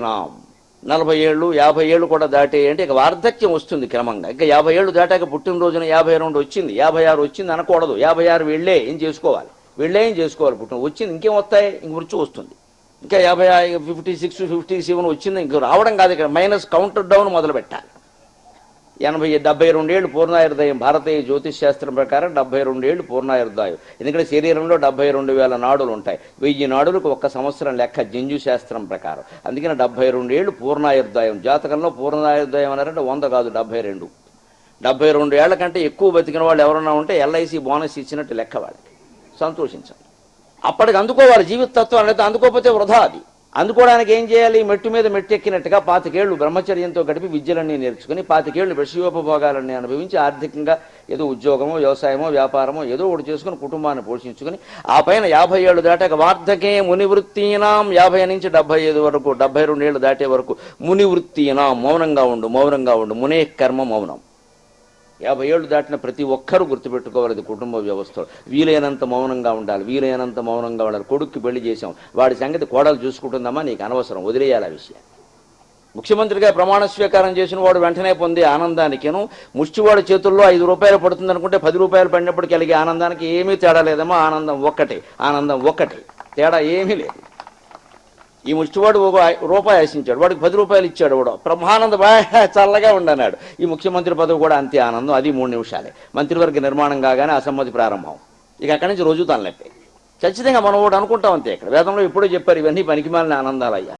నాం. నలభై ఏళ్ళు యాభై ఏళ్ళు కూడా దాటే అంటే ఇక వార్ధక్యం వస్తుంది క్రమంగా. ఇంకా యాభై ఏళ్ళు దాటాక పుట్టినరోజున యాభై రెండు వచ్చింది యాభై ఆరు వచ్చింది అనకూడదు. యాభై ఆరు వెళ్ళే ఏం చేసుకోవాలి? వెళ్ళే ఏం చేసుకోవాలి? పుట్టిన వచ్చింది ఇంకేం వస్తాయి? ఇంక మృత్యు వస్తుంది. ఇంకా యాభై ఫిఫ్టీ సిక్స్ ఫిఫ్టీ సెవెన్ వచ్చింది ఇంక రావడం కాదు ఇక్కడ. మైనస్ కౌంటర్ డౌన్ మొదలు పెట్టాలి ఎనభై డెబ్బై రెండేళ్ళు పూర్ణాయుర్దయం. భారతీయ జ్యోతిష్ శాస్త్రం ప్రకారం డెబ్బై రెండేళ్ళు పూర్ణాయుర్దాయం. ఎందుకంటే శరీరంలో డెబ్బై రెండు వేల నాడులు ఉంటాయి వెయ్యి నాడులకు ఒక్క సంవత్సరం లెక్క జంజు శాస్త్రం ప్రకారం. అందుకని డెబ్బై రెండేళ్ళు పూర్ణాయుర్దాయం. జాతకంలో పూర్ణాయుర్దాయం అన్నారంటే వంద కాదు డెబ్బై రెండు. డెబ్బై రెండు ఏళ్ళ కంటే ఎక్కువ బతికిన వాళ్ళు ఎవరన్నా ఉంటే ఎల్ఐసి బోనస్ ఇచ్చినట్టు లెక్క వాళ్ళకి. సంతోషించాలి అప్పటికి అందుకోవాలి జీవితత్వం అనేది అందుకోకపోతే వృధా అది. అందుకోవడానికి ఏం చేయాలి? మెట్టు మీద మెట్టెక్కినట్టుగా పాతికేళ్ళు బ్రహ్మచర్యంతో గడిపి విద్యలన్నీ నేర్చుకుని పాతికేళ్ళు విషయోపభోగాలన్నీ అనుభవించి ఆర్థికంగా ఏదో ఉద్యోగమో వ్యవసాయమో వ్యాపారమో ఏదో ఒకటి చేసుకుని కుటుంబాన్ని పోషించుకుని ఆ పైన యాభై ఏళ్ళు దాటాక వార్ధకే మునివృత్తీనాం యాభై నుంచి డెబ్బై ఐదు వరకు డెబ్బై రెండు ఏళ్ళు దాటే వరకు మునివృత్తీనాం మౌనంగా ఉండు మౌనంగా ఉండు. మునే కర్మ మౌనం. యాభై ఏళ్ళు దాటిన ప్రతి ఒక్కరూ గుర్తుపెట్టుకోవాలి కుటుంబ వ్యవస్థలో. వీలైనంత మౌనంగా ఉండాలి వీలైనంత మౌనంగా ఉండాలి. కొడుక్కి పెళ్ళి చేసాం వాడి సంగతి కోడలు చూసుకుంటుందమ్మా నీకు అనవసరం. వదిలేయాలి ఆ విషయాన్ని ముఖ్యమంత్రిగా ప్రమాణ స్వీకారం చేసిన వాడు వెంటనే పొందే ఆనందానికిను ముష్టివాడి చేతుల్లో ఐదు రూపాయలు పడుతుంది అనుకుంటే పది రూపాయలు పడినప్పుడు కలిగే ఆనందానికి ఏమీ తేడా లేదమ్మా. ఆనందం ఒక్కటే. ఆనందం ఒక్కటే. తేడా ఏమీ లేదు. ఈ ముష్టివాడు ఒక రూపాయి ఆశించాడు వాడికి పది రూపాయలు ఇచ్చాడు కూడా. బ్రహ్మానంద బాగా చల్లగా ఉండన్నాడు. ఈ ముఖ్యమంత్రి పదవి కూడా అంతే ఆనందం అది మూడు నిమిషాలే. మంత్రివర్గ నిర్మాణం కాగానే అసమ్మతి ప్రారంభం. ఇక అక్కడి నుంచి రోజు తనలెట్టే ఖచ్చితంగా మనం ఒకటి అనుకుంటాం అంతే ఇక్కడ. వేదంలో ఎప్పుడో చెప్పారు ఇవన్నీ పనికిమాలిన ఆనందాలయ్యా.